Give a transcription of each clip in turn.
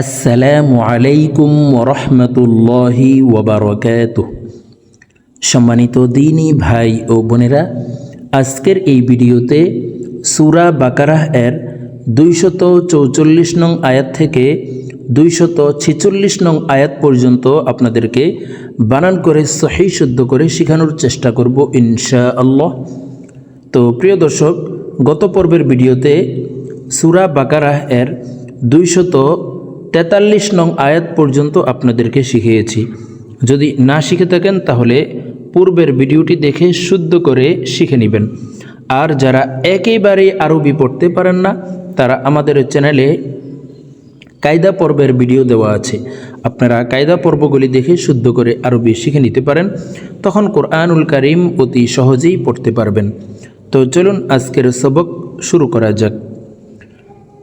আসসালামু আলাইকুম রহমতুল্লাহি ওবরকাত সম্মানিত দিনী ভাই ও বোনেরা, আজকের এই ভিডিওতে সুরা বাকারাহ এর দুইশত চৌচল্লিশ নং আয়াত থেকে দুইশত ছিচল্লিশ নং আয়াত পর্যন্ত আপনাদেরকে বানান করে সহি শুদ্ধ করে শেখানোর চেষ্টা করব ইনশা আল্লাহ তো প্রিয় দর্শক, গত পর্বের ভিডিওতে সুরা বাকারাহ এর দুইশত তেতাল্লিশ নং আয়াত পর্যন্ত আপনাদেরকে শিখিয়েছি। যদি না শিখে থাকেন, তাহলে পূর্বের ভিডিওটি দেখে শুদ্ধ করে শিখে নেবেন। আর যারা একেবারেই আরবি পড়তে পারেন না, তারা আমাদের চ্যানেলে কায়দা পর্বের ভিডিও দেওয়া আছে। আপনারা কায়দা পর্বগুলি দেখে শুদ্ধ করে আরবি শিখে নিতে পারেন। তখন কোরআনুল কারিম অতি সহজেই পড়তে পারবেন। তো চলুন আজকের সবক শুরু করা যাক।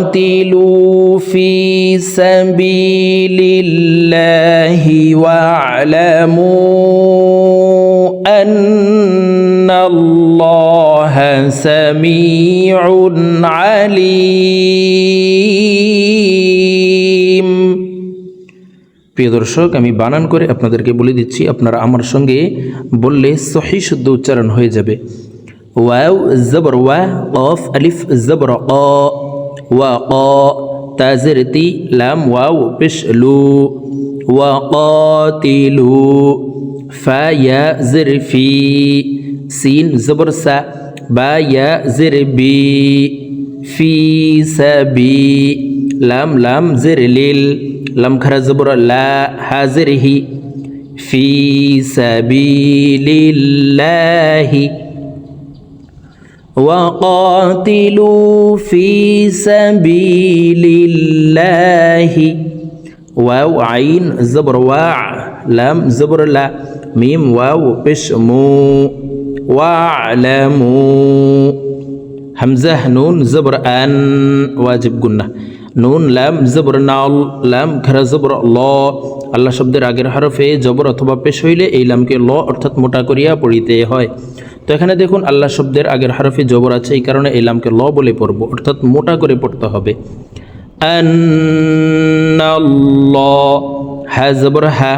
وقاتلوا في سبيل الله واعلموا ان الله سميع عليم প্রিয় দর্শক আমি বানান করে আপনাদেরকে বলে দিচ্ছি আপনারা আমার সঙ্গে বললে সহি শুদ্ধ উচ্চারণ হয়ে যাবে واو الزبر و قاف ألف الزبر قا وقا تازرتي لام واو بشلو وقاتلو وقاتلوا فا يا زرفي سين زبر سا با يا زربي في سبي لام لام زرليل لم خر زبر لا حاضره في سبيل الله وقاتلوا في سبيل الله واو عين زبر واع لام زبر لا ميم واو بش مو واعلموا همزة نون زبر أن واجب قلنا নুন লাম জবর নাল লাম খারা জবর ল আল্লাহ শব্দের আগের হরফে জবর অথবা পেশ হইলে এই লামকে ল অর্থাৎ মোটা করিয়া পড়িতে হয় তো এখানে দেখুন আল্লাহ শব্দের আগের হরফে জবর আছে, এই কারণে এই লামকে ল বলে পড়ব, অর্থাৎ মোটা করে পড়তে হবে। হা জবর হা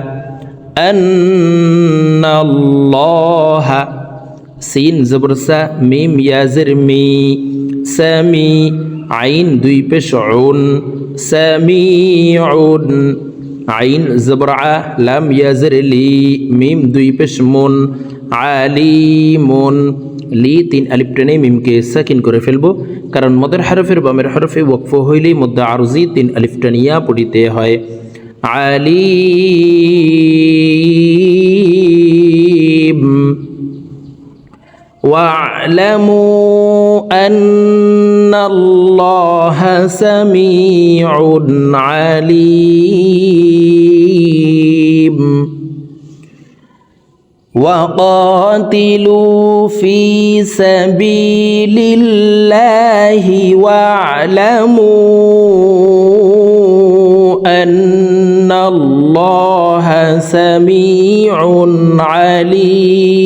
হা সিন, জবর, সা, মিম, ইয়াজের, মি, সামি, আইন, দুই পেশ, উন, সামিউন। আইন, জবর লাম, ইয়াজের, লি, মিম, দুই পেশ, মুন। আলিমুন লি তিন আলিফ টেনে মিমকে সাকিন করে ফেলবো কারণ মদের হরফের বামের হরফে ওয়কফ হইলেই মধ্যে আরজি তিন আলিফ টানিয়া পড়িতে হয় আলিম واعلموا ان الله سميع عليم وقاتلوا في سبيل الله واعلموا ان الله سميع عليم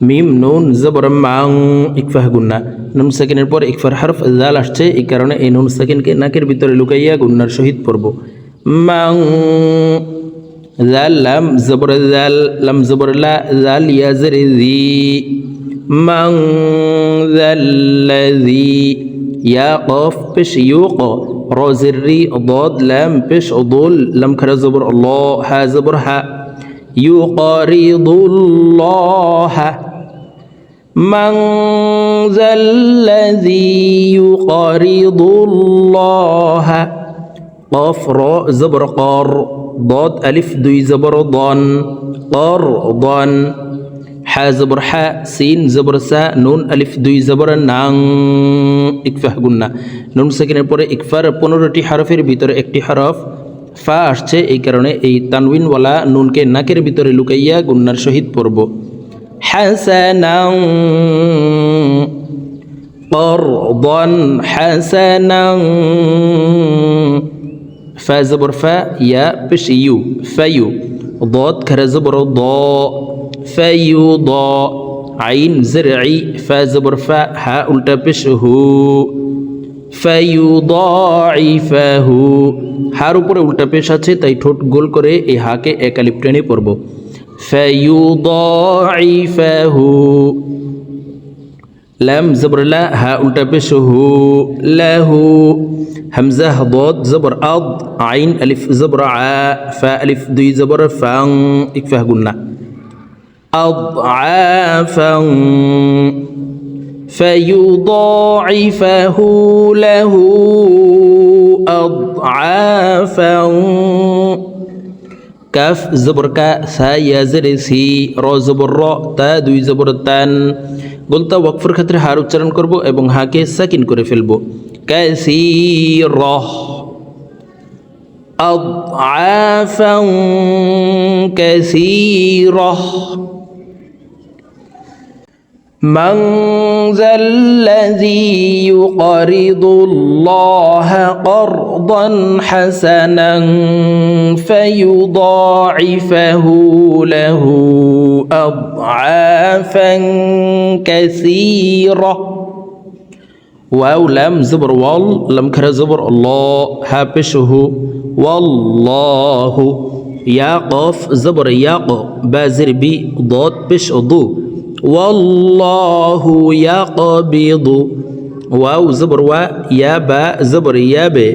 মিম নুন জবর মাং ইকফাহ গুন্না নুন সেকেন্ডের পর ইকফার হরফ জাল আসছে এই কারণে এই নুন সেকেন্ডকে নাকের ভিতরে লুকাইয়া গুন্নার সহিত পড়ব মাং ذل لم زبر ذل لم زبر لا ذل يزر ذي. من ذا الذي يقف بش يوق رازري ضاد لم بش ضل لم كر زبر الله ها زبر ها يقارض الله. من ذا الذي يقارض الله. قاف راء زبر قار ضاد ألف দুই زبر ضن قر ضن হা জবর হা সিন জবর সা নুন আলিফ দুই জবর নাং ইকফাহ গুন্না নুন সেকেন্ডের পরে ইকফার পনেরোটি হরফের ভিতরে একটি হরফ ফা আসছে এই কারণে এই তানউইনওয়ালা নুনকে নাকের ভিতরে লুকাইয়া গুন্নার সহিত পড়ব হাসানা قرضا حسنا فا زبر فا يا بش يو فيو ضاد كرا زبر ضاء فيضا عين زرعي فا زبر فا ها উল্টা পেশ হু ফায়ুদাইফাহু হার উপরে উল্টা পেশ আছে তাই ঠোঁট গোল করে এই হাকে একালিপ টেনে পড়ব ফায়ুদাইফাহু لام زبر لا ها التبس هو له. همزة ضاد زبر أض عين ألف زبر ع فا ألف دي زبر فان. اكفه قلنا. أضعافا. فيضاعفه له. أضعافا. কাফ জবর কা সা ইয়া জেরে সি র জবর র তা দুই জবর তান গোলতা ওয়াকফের ক্ষেত্রে হার উচ্চারণ করব এবং হাকে সাকিন করে ফেলব কাসি রহ أضعافا كثيرة من ذا الذي يقرض الله قرضا حسنا فيضاعفه له أضعافا كثيرة. واو لام زبر وال لم كر زبر الله هابشه والله يا قف زبر ياق بازر بي ضاد بش ضو والله يقبض واو زبر وا يا با زبر يا বে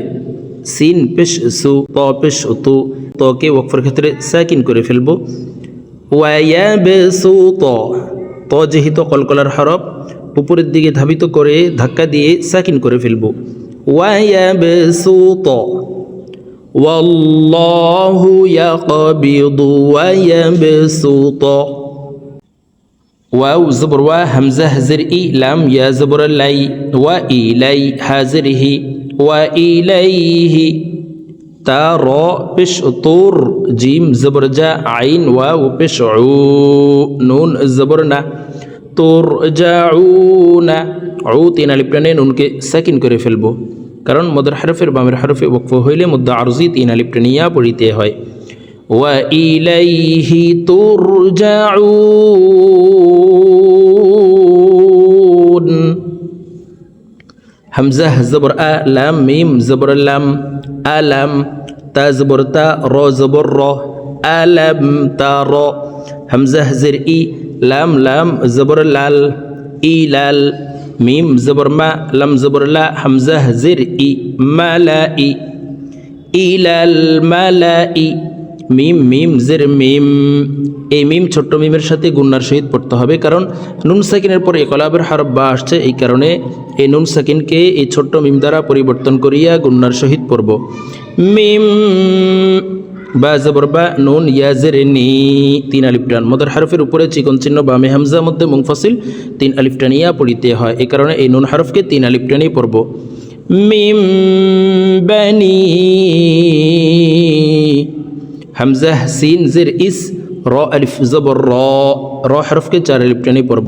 সিন পেশ সু ত পেশ তু তকে ওয়াকফের ক্ষেত্রে সাকিন করে ফেলবো ওয়াইয়া বে সু ত ত যেহেতু কলকলার হরফ উপরের দিকে ধাবিত করে ধাক্কা দিয়ে সাকিন করে ফেলবো ওয়াইয়া বে সু ত والله يقبض ويبسط ওয়াউ জবর ওয়া হামজা হাজির ই লাম ইয়া জবর লাই ওয়া ই লাই হাজির হি ওয়া ই লাই হি তা র পেশ তোর জিম জবর যা আইন ওয়া ও পেশ নুন জবর না তোর যা না ও তিন আলিপ টানে নুনকে সেকেন্ড করে ফেলব কারণ মদর হরফের বামের হরফে বকফ হইলে মুদ্দা আরজি তিন আলিপ টানিয়া পড়িতে হয় وإليه ترجعون همزة زبر أ لام ميم زبر لام ألم تا زبر تا رو زبر رو ألم ترى همزة زر إي لام لام زبر لال إي لال ميم زبر ما لم زبر لا همزة زر إي ملائي إلى الملائي মিম মিম, জের, মিম। এই মিম ছোট্ট মিমের সাথে গুন্নার সহিত পড়তে হবে, কারণ নুন সাকিনের পরে একলাবের হারব বা আসছে, এই কারণে এই নুন সাকিনকে এই ছোট্ট মিম দ্বারা পরিবর্তন করিয়া গুন্নার সহিত পড়ব। মিম, বা জবর বা নুন তিন আলিফটান মদর হারফের উপরে চিকন চিহ্ন বা মেহামজা মধ্যে তিন আলিফটানিয়া হয় কারণে এই নুন হারফকে তিন পড়ব। মিম হামজা সিন জের ইস র আলিফ জবর র র হরফকে চার আলিফ টানি পড়ব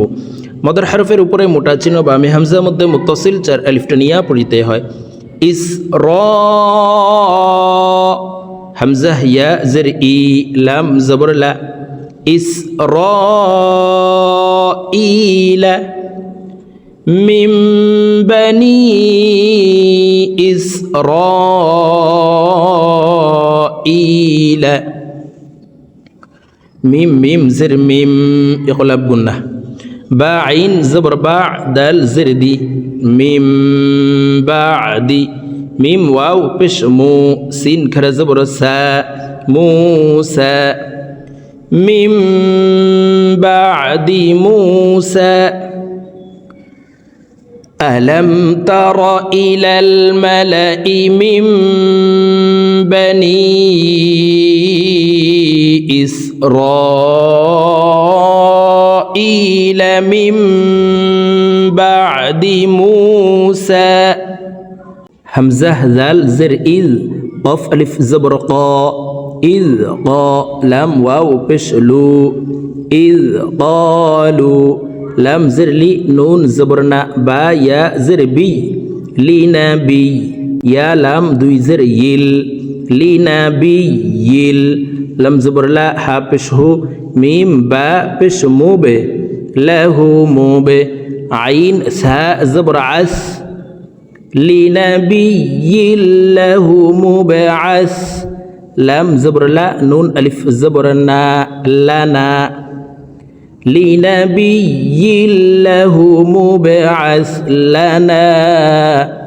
মদর হরফের উপরে মোটা চিহ্ন বা আমি হামজার মধ্যে মুতসিল চার আলিফ টানিয়া পড়িতে হয় ইস র হামজা ইয়া জের ই লাম জবর লা ইস র ইলা من بني إسرائيل ميم ميم زر ميم يقلب قلنا با عين زبر باع دال زر دي. ميم بعدي ميم واو بش مو. سين كر زبر سا. موسى من بعد موسى ألم تر إلى الملأ من بني إسرائيل من بعد موسى. همزة ذال زر إذ قف ألف زبر إذ قا لم واو بشلو إذ قالوا لم زر لي نون زبرنا با يا زر بي لنبي يا لم دوي زر يل لنبي لم زبر لا ها هو ميم با بش موبه. له موبه. عين ساء زبر عس. لنبي له موب عس. لم زبر لا نون ألف زبرنا لنا. لنبي له مبعث لنا.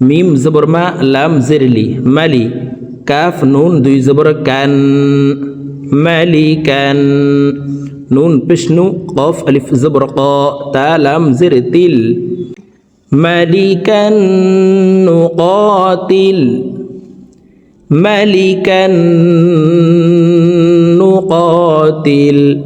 ميم زبر ما لام زرلي ملي كاف نون دوي زبر كان مالي كان نون بشنو؟ قاف ألف زبر قاء تالام زر تيل. ملكا نقاتل كان نقاتل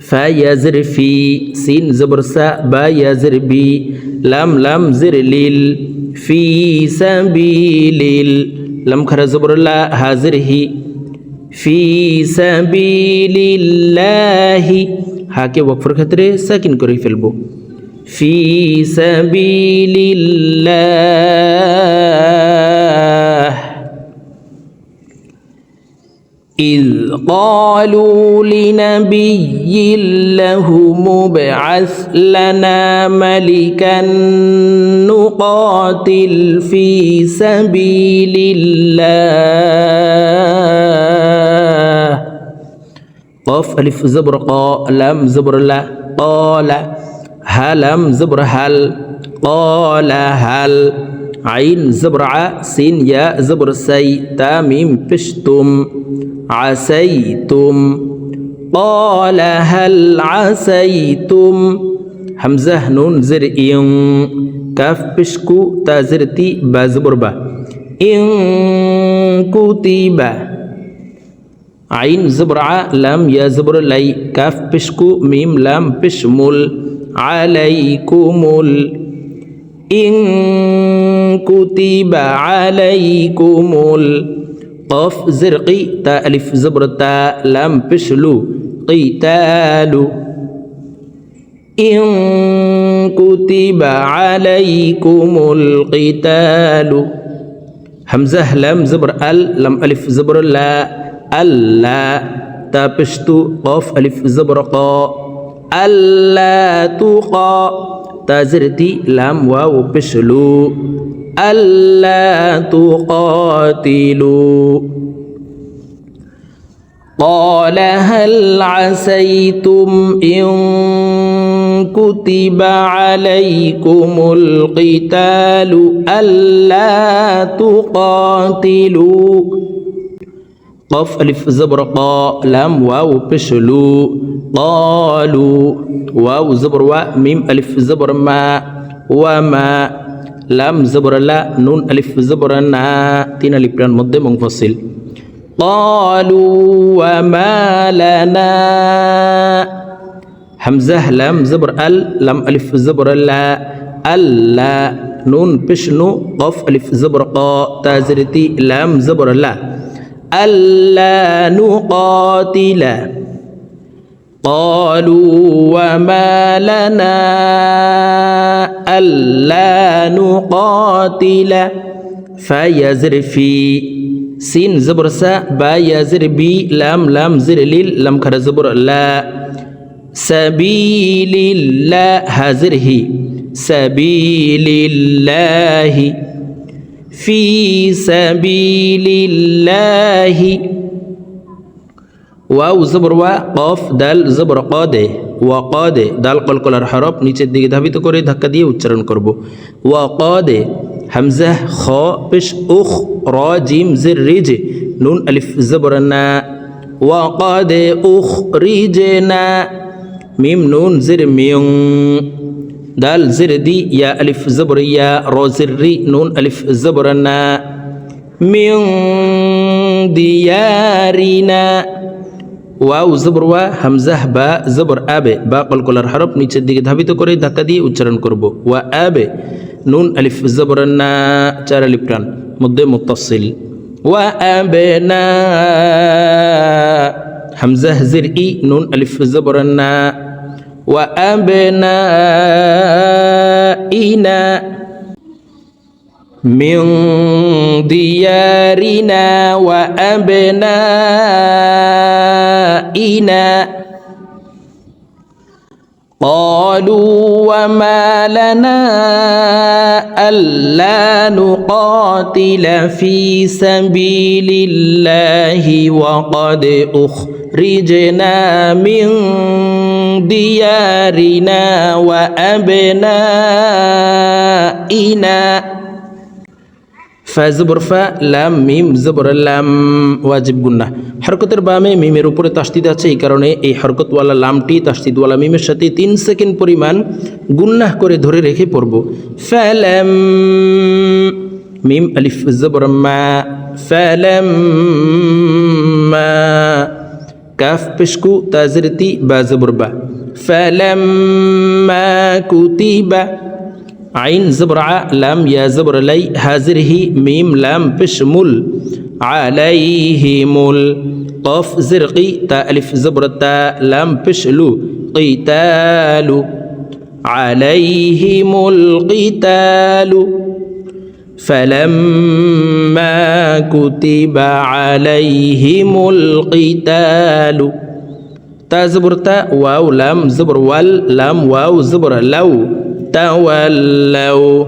فيزر في. سين زبر ساء با يزر بي. لم لم زر ليل. في سبيل الله লাম খারা জবরুল্লাহ হাজির হি ফি সাবিলিল্লাহি হাকে ওয়াকফর ক্ষেত্রে সাকিন করে ফেলব ফি সাবিলিল্লাহ إذ قالوا لنبي له مبعث لنا ملكا نقاتل في سبيل الله. قاف ألف زبر قا لام زبر لا قال هلم زبر هل قال هل عين زبر ع سين يا زبر سي تاميم بشتم عسيتم قال هل عسيتم همزة نون زر إن كاف بشكو تازرتي بازبر با إن كتب عين زبر ع لام يا زبر لي كاف بشكو ميم لام بشمل عليكم ال إن كتب عليكم القف زرقي تا ألف زبر تا لام بشلو قتال إن كتب عليكم القتال. همزة لام زبر أل لام ألف زبر لا ألا. تا قف ألف زبر قا. ألا تقى تازرتي لام واو بشلو ألا تقاتلوا. قال هل عسيتم إن كتب عليكم القتال ألا تقاتلوا؟ قف ألف زبر قا لام واو بشلو قالوا واو زبر وا ميم ألف زبر ما وما لام زبر لا نون ألف زبر نا تين ألف مد منفصل قالوا وما لنا همزة لام زبر ال لام ألف زبر لا ألا نون بشنو قف ألف زبر قا تازرتي لام زبر لا ألا نقاتل قالوا وما لنا ألا نقاتل. فيزر في سين زبر سا با يزر بي لام لام زر ليل لام خر زبر لا. سبيل الله هزره سبيل الله. في سبيل الله ওয়াও জবর ওয়া, কফ, দাল, জবর, কদে, ওয়া, কদে, দাল কলকলার হরফ নিচের দিকে ধাবিত করে ধাক্কা দিয়ে উচ্চারণ করব। ওয়া, কদে, হামজা, খ, পেশ, উখ, র, জিম, জির, রিজ, নুন, আলিফ, জবর, না। ওয়া, কদে, উখ, রিজ, না। মিম, নুন, জির, মিয়ং। দাল, জির, দি, ইয়া, আলিফ, জবর, ইয়া, র, জির, রি, নুন, আলিফ, জবর না। মিয়ং দিয়ারিনা ওয়াও জবর ওয়া হামজাহ বা জবর আবে বা কলকলার হরফ নিচের দিকে ধাবিত করে ধাক্কা দিয়ে উচ্চারণ করব ওয়া আবে নুন আলিফ জবর না চার আলিফ টান মধ্যে মুতাসিল وأبناء همزة زر إي نون ألف زبرنا وأبنائنا من ديارنا وأبنائنا قالوا وما لنا ألا نقاتل في سبيل الله وقد أخرجنا من ديارنا وأبنائنا ফা ফা, লাম, মিম, জবর লাম, ওয়াজিব গুন্না। হরকতের বামে মিমের উপরে তাস্তিদ আছে, এই কারণে এই হরকতওয়ালা লামটি তাস্তিদওয়ালা মিমের সাথে তিন সেকেন্ড পরিমাণ গুন্নাহ করে ধরে রেখে পড়ব। ফ্যালাম মিম, আলিফ, জবর, মা। মা। কাফ, পেশকু, তাজরতি, বা, জবর, বা। ফ্যালাম মা, কুতিবা। عين زبر ع لام يا زبر لي هازر هي ميم لام بشمل عليهم قاف زرقي تا ألف زبر تا لام بشلو. قتال عليهم القتال فلما كتب عليهم القتال تا زبر تا واو لام زبر وال لام واو زبر لو. تولوا.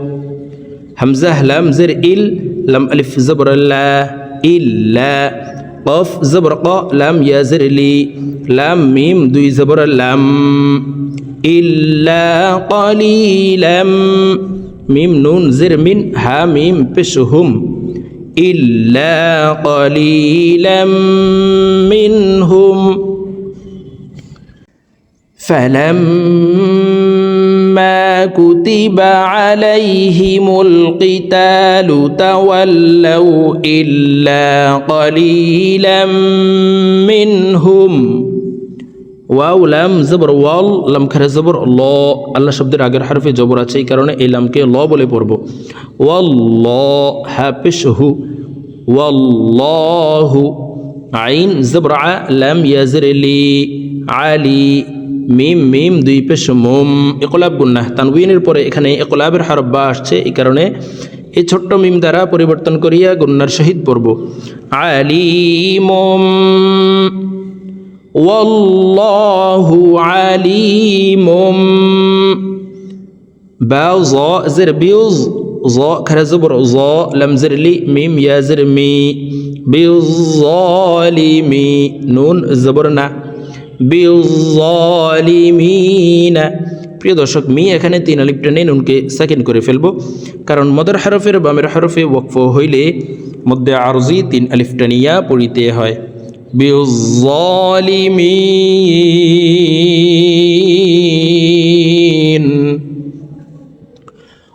همزة لام زر إل لم ألف زبر لا إلا. قاف زبر قا لام يا زر لي. لام ميم دوي زبر لام إلا قليلا. ميم نون زر من ها ميم بشهم إلا قليلا منهم. فلما كتب عليهم القتال تولوا إلا قليلا منهم ওয়াও লাম জবর ওয়াল লাম খারে জবর ল আল্লাহ শব্দের আগের হারফে জবর আছে এই কারণে এই লামকে ল বলে পড়ব ওয়াল ল হাফিস হু ওয়াল্লাহু আইন জবর আ লাম ইয়াজর লি আলি মিম মিম, দুই পেশ, মোম একলাব গুন্নাহ তানবিনের পরে এখানে একলাবের হারব্বা আসছে, এই কারণে এই ছোট্ট মিম দ্বারা পরিবর্তন করিয়া গুন্নার সহিত পড়ব। আলিম ওয়াল্লাহু আলিম বা জের, বিউজ, জ, খারা, জবর, জ, লাম লি, মিম ইয়াজের মি। বিউজ লি, মি, নুন, জবর, না। بالظالمين প্রিয় দর্শক মি এখানে তিন আলিপ টেনে নুনকে সেকেন্ড করে ফেলবো কারণ মদের হরফের বামের হরফে ওয়কফ হইলে মধ্যে আরজি তিন আলিফ টানিয়া পড়িতে হয় بالظالمين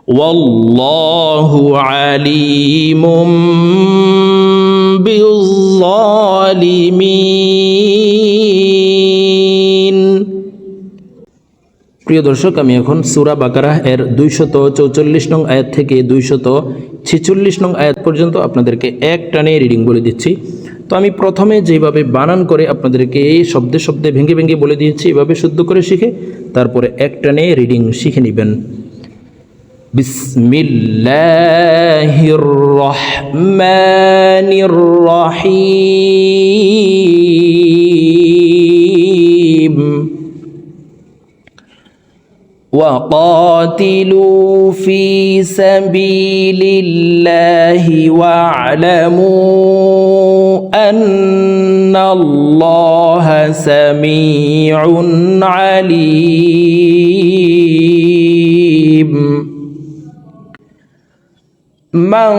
والله عليم بالظالمين প্রিয় দর্শক, আমি এখন সুরা বাকারাহ এর দুইশত চৌচল্লিশ নং আয়াত থেকে দুইশত ছেচল্লিশ নং আয়াত পর্যন্ত আপনাদেরকে এক টানে রিডিং বলে দিচ্ছি। তো আমি প্রথমে যেভাবে বানান করে আপনাদেরকে এই শব্দে শব্দে ভেঙে ভেঙে বলে দিয়েছি, এভাবে শুদ্ধ করে শিখে তারপরে এক টানে রিডিং শিখে নেবেন। بسم الله الرحمن الرحيم. وقاتلوا في سبيل الله واعلموا أن الله سميع عليم. من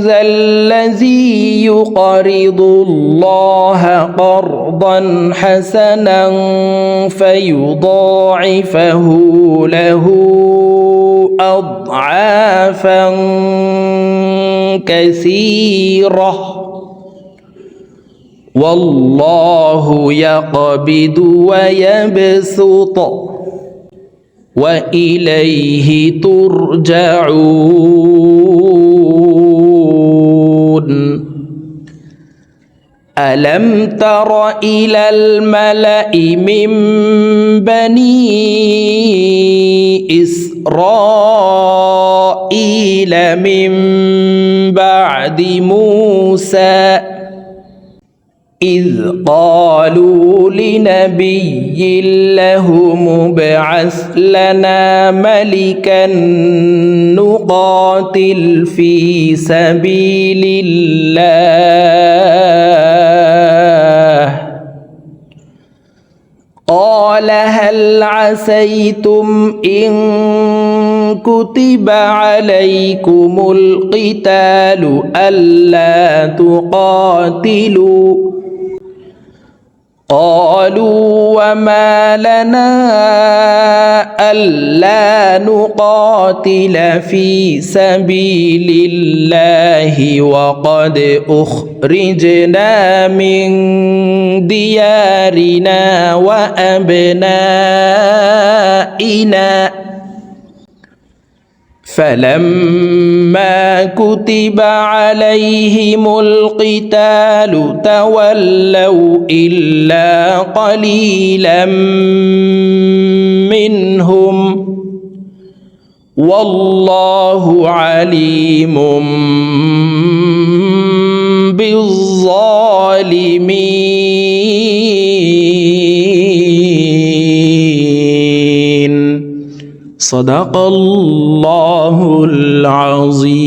ذا الذي يقرض الله قرضا حسنا فيضاعفه له اضعافا كثيرة. والله يقبض ويبسط وإليه ترجعون. ألم تر إلى الملأ من بني إسرائيل من بعد موسى إذ قالوا لنبي له مبعث لنا ملكا نقاتل في سبيل الله. قال هل عسيتم إن كتب عليكم القتال ألا تقاتلوا؟ قالوا وما لنا ألا نقاتل في سبيل الله وقد أخرجنا من ديارنا وأبنائنا فلما كتب عليهم القتال تولوا إلا قليلا منهم والله عليم بالظالمين. صدق الله العظيم.